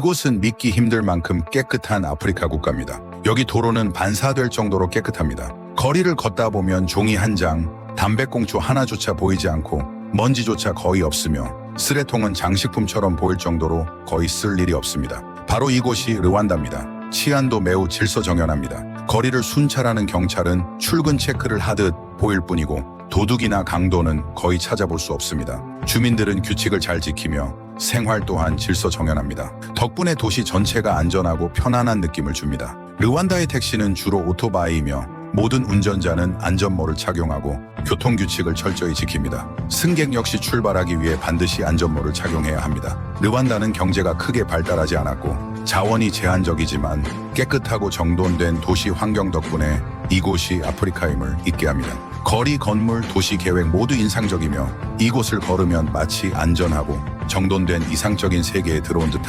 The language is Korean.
이곳은 믿기 힘들 만큼 깨끗한 아프리카 국가입니다. 여기 도로는 반사될 정도로 깨끗합니다. 거리를 걷다 보면 종이 한 장, 담배꽁초 하나조차 보이지 않고 먼지조차 거의 없으며 쓰레통은 장식품처럼 보일 정도로 거의 쓸 일이 없습니다. 바로 이곳이 르완다입니다. 치안도 매우 질서정연합니다. 거리를 순찰하는 경찰은 출근 체크를 하듯 보일 뿐이고 도둑이나 강도는 거의 찾아볼 수 없습니다. 주민들은 규칙을 잘 지키며 생활 또한 질서 정연합니다. 덕분에 도시 전체가 안전하고 편안한 느낌을 줍니다. 르완다의 택시는 주로 오토바이이며 모든 운전자는 안전모를 착용하고 교통규칙을 철저히 지킵니다. 승객 역시 출발하기 위해 반드시 안전모를 착용해야 합니다. 르완다는 경제가 크게 발달하지 않았고 자원이 제한적이지만 깨끗하고 정돈된 도시 환경 덕분에 이곳이 아프리카임을 잊게 합니다. 거리, 건물, 도시 계획 모두 인상적이며 이곳을 걸으면 마치 안전하고 정돈된 이상적인 세계에 들어온 듯한